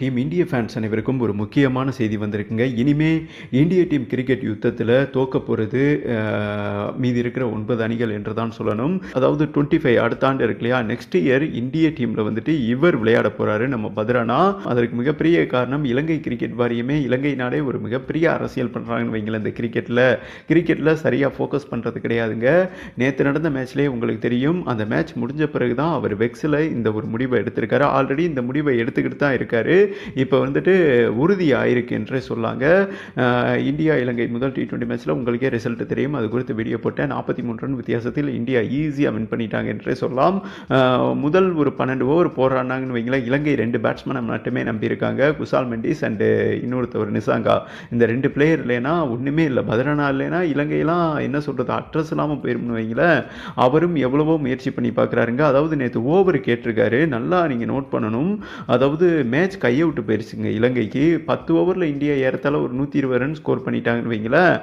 Team இந்திய fans அனைவருக்கும் ஒரு முக்கியமான செய்தி வந்திருக்குங்க. இனிமே இந்திய டீம் கிரிக்கெட் யுத்தத்தில் தோக்க போகிறது மீதி இருக்கிற ஒன்பது அணிகள் என்று தான் சொல்லணும். அதாவது டுவெண்ட்டி ஃபைவ் அடுத்த ஆண்டு இருக்கு இல்லையா? நெக்ஸ்ட் இயர் இந்திய டீமில் வந்துட்டு இவர் விளையாட போகிறாரு நம்ம பத்ரானா. அதற்கு மிகப்பெரிய காரணம் இலங்கை கிரிக்கெட் வாரியமே. இலங்கை நாடே ஒரு மிகப்பெரிய அரசியல் பண்ணுறாங்கன்னு வைங்களேன் இந்த கிரிக்கெட்டில் கிரிக்கெட்டில் சரியாக ஃபோக்கஸ் பண்ணுறது கிடையாதுங்க. நேற்று நடந்த மேட்ச்லேயே உங்களுக்கு தெரியும். அந்த மேட்ச் முடிஞ்ச பிறகு தான் அவர் வெக்ஸில் இந்த ஒரு முடிவை எடுத்திருக்காரு. ஆல்ரெடி இந்த முடிவை எடுத்துக்கிட்டு தான் இருக்காரு. இப்போ வந்துட்டு உறுதி ஆயிருக்கு என்றே சொல்லாங்க இந்தியா இலங்கை முதல் டி டுவெண்ட்டி மேட்ச்சில் உங்களுக்கே ரிசல்ட் தெரியும். அது குறித்து வீடியோ போட்டேன். நாற்பத்தி மூன்று ரன் வித்தியாசத்தில் இந்தியா ஈஸியாக வின் பண்ணிட்டாங்க என்றே சொல்லலாம். முதல் ஒரு பன்னெண்டு ஓவர் போடுறாங்கன்னு வைங்களேன் இலங்கை ரெண்டு பேட்ஸ்மேனை மட்டுமே நம்பியிருக்காங்க. குசால் மெண்டிஸ் அண்டு இன்னொருத்தவர் நிசாங்கா. இந்த ரெண்டு பிளேயர் இல்லைன்னா ஒன்றுமே இல்லை. பதரனா இல்லைன்னா இலங்கையெல்லாம் என்ன சொல்கிறது அட்ரஸ் இல்லாமல் போயிரும்னு வைங்களேன் அவரும் எவ்வளவோ முயற்சி பண்ணி பார்க்குறாருங்க. அதாவது நேற்று ஓவர் கேட்டிருக்காரு. நல்லா நீங்கள் நோட் பண்ணணும். அதாவது மேட்ச் கையை விட்டு போயிருச்சுங்க. இலங்கைக்கு பத்து ஓவரில் இந்தியா ஏறத்தால் ஒரு நூற்றி இருபது ரன் ஸ்கோர் பண்ணிட்டாங்கன்னு வைங்களேன்.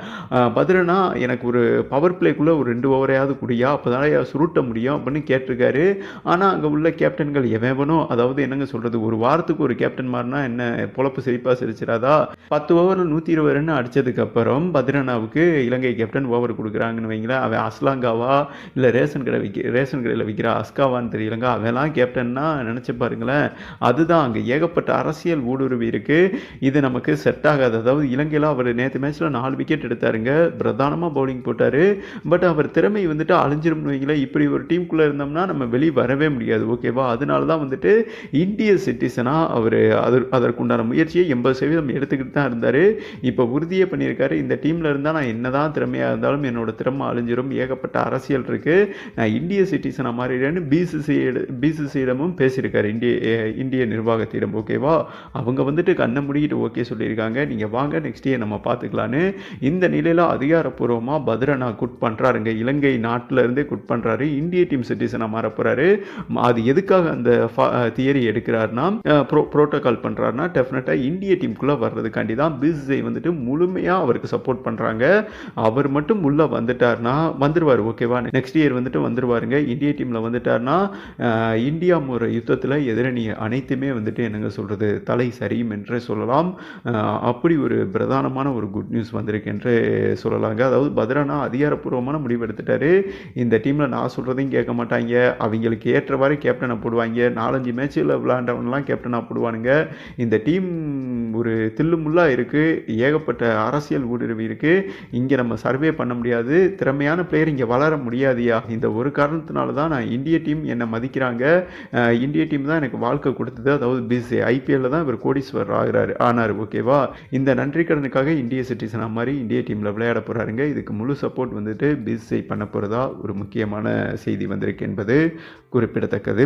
பதிலனா பத்ரனா எனக்கு ஒரு பவர் பிளேக்குள்ளே ஒரு ரெண்டு ஓவரையாவது குடியா அப்போ தானே சுருட்ட முடியும் அப்படின்னு கேட்டிருக்காரு. ஆனால் அங்கே உள்ள கேப்டன்கள் எவனோ அதாவது என்னங்க சொல்கிறது ஒரு வாரத்துக்கு ஒரு கேப்டன் மாறினா என்ன பொழப்பு சிரிப்பாக சிரிச்சிடாதா பத்து ஓவரில் நூற்றி இருபது ரன் அடித்ததுக்கப்புறம் பத்ரனாவுக்கு இலங்கை கேப்டன் ஓவர் கொடுக்குறாங்கன்னு வைங்களேன். அவன் அஸ்லாங்காவா இல்லை ரேஷன் கடை விற்க ரேஷன் கடையில் விற்கிற அஸ்காவான்னு தெரியலங்க. அவெல்லாம் கேப்டன்னா நினச்சி பாருங்களேன். அதுதான் அங்கே ஏகப்பட்ட அரசியல் ஊடுருவி இருக்குது இது நமக்கு செட் ஆகாது. அதாவது இலங்கையில் அவர் நேற்று மேட்ச்சில் நாலு விக்கெட் எடுத்தாருங்க. பிரதானமாக பவுலிங் போட்டார். பட் அவர் திறமை வந்துட்டு அழிஞ்சிரும்னு வைங்களேன் இப்படி ஒரு டீமுக்குள்ளே இருந்தோம்னா நம்ம வெளியே வரவே முடியாது. ஓகேவா அதனால தான் வந்துட்டு இந்திய சிட்டிசனாக அவர் அதர் அதற்குண்டான முயற்சியை எண்பது சதவீதம் எடுத்துக்கிட்டு தான் இருந்தார். இப்போ உறுதியே பண்ணியிருக்காரு. இந்த டீமில் இருந்தால் நான் என்ன தான் திறமையாக இருந்தாலும் என்னோட திறமை அழிஞ்சிரும். ஏகப்பட்ட அரசியல் இருக்குது நான் இந்திய சிட்டிசனாக மாறிடுறேன்னு பிசிசி பிசிசியிடமும் பேசியிருக்காரு. இந்திய இந்திய நிர்வாகத்திடம். ஓகேவா அவங்க வந்துட்டு கண்ணை முடிக்கிட்டு ஓகே சொல்லியிருக்காங்க. நீங்கள் வாங்க நெக்ஸ்ட் இயர் நம்ம பார்த்துக்கலான்னு. இந்த நிலையில் அதிகாரப்பூர்வமாக பத்ரனா குட் பண்ணுறாருங்க இலங்கை நாட்டிலேருந்தே குட் பண்ணுறாரு இந்திய டீம் சிட்டிசனாக மாற போகிறாரு அது எதுக்காக அந்த தியரி எடுக்கிறாருன்னா ப்ரோ ப்ரோட்டோகால் பண்ணுறாருன்னா டெஃபினட்டாக இந்திய டீமுக்குள்ளே வர்றதுக்காண்டி தான் பிசிஐ வந்துட்டு முழுமையாக அவருக்கு சப்போர்ட் பண்ணுறாங்க அவர் மட்டும் உள்ளே வந்துட்டார்னா வந்துடுவார் ஓகேவா நெக்ஸ்ட் இயர் வந்துட்டு வந்துடுவாருங்க இந்திய டீமில் வந்துட்டார்னா இந்தியா முறை யுத்தத்தில் எதிரணி அனைத்துமே வந்துட்டு என்னங்க சொல்கிறது தலை சரியும் என்றே சொல்லலாம். அப்படி ஒரு பிரதானமான ஒரு குட் நியூஸ் வந்திருக்கு என்று சொல்லலாங்க. அதாவது பத்ரனா அதிகாரப்பூர்வமான முடிவு எடுத்துட்டாரு இந்த டீமில் நான் சொல்கிறதையும் கேட்க மாட்டாங்க. அவங்களுக்கு ஏற்றவாறு கேப்டனை போடுவாங்க. நாலஞ்சு மேட்ச்சில் விளாண்டவன்லாம் கேப்டனாக போடுவானுங்க. இந்த டீம் ஒரு தில்லுமுள்ளாக இருக்குது ஏகப்பட்ட அரசியல் ஊடுருவி இருக்குது இங்கே நம்ம சர்வே பண்ண முடியாது. திறமையான பிளேயர் இங்கே வளர முடியாதியா? இந்த ஒரு காரணத்தினால தான் நான் இந்திய டீம் என்னை மதிக்கிறாங்க. இந்திய டீம் தான் எனக்கு வாழ்க்கை கொடுத்தது. அதாவது பிசி ஐபிஎல்ல தான் இவர் கோடீஸ்வரர் ஆகிறாரு. ஆனார் ஓகேவா இந்த நன்றி கடனுக்காக இந்திய சிட்டிசனாக மாதிரி இந்திய டீமில் விளையாட போகிறாருங்க இதுக்கு முழு சப்போர்ட் வந்துட்டு பிசிஐ பண்ண போகிறதா ஒரு முக்கியமான செய்தி வந்திருக்கு என்பது குறிப்பிடத்தக்கது.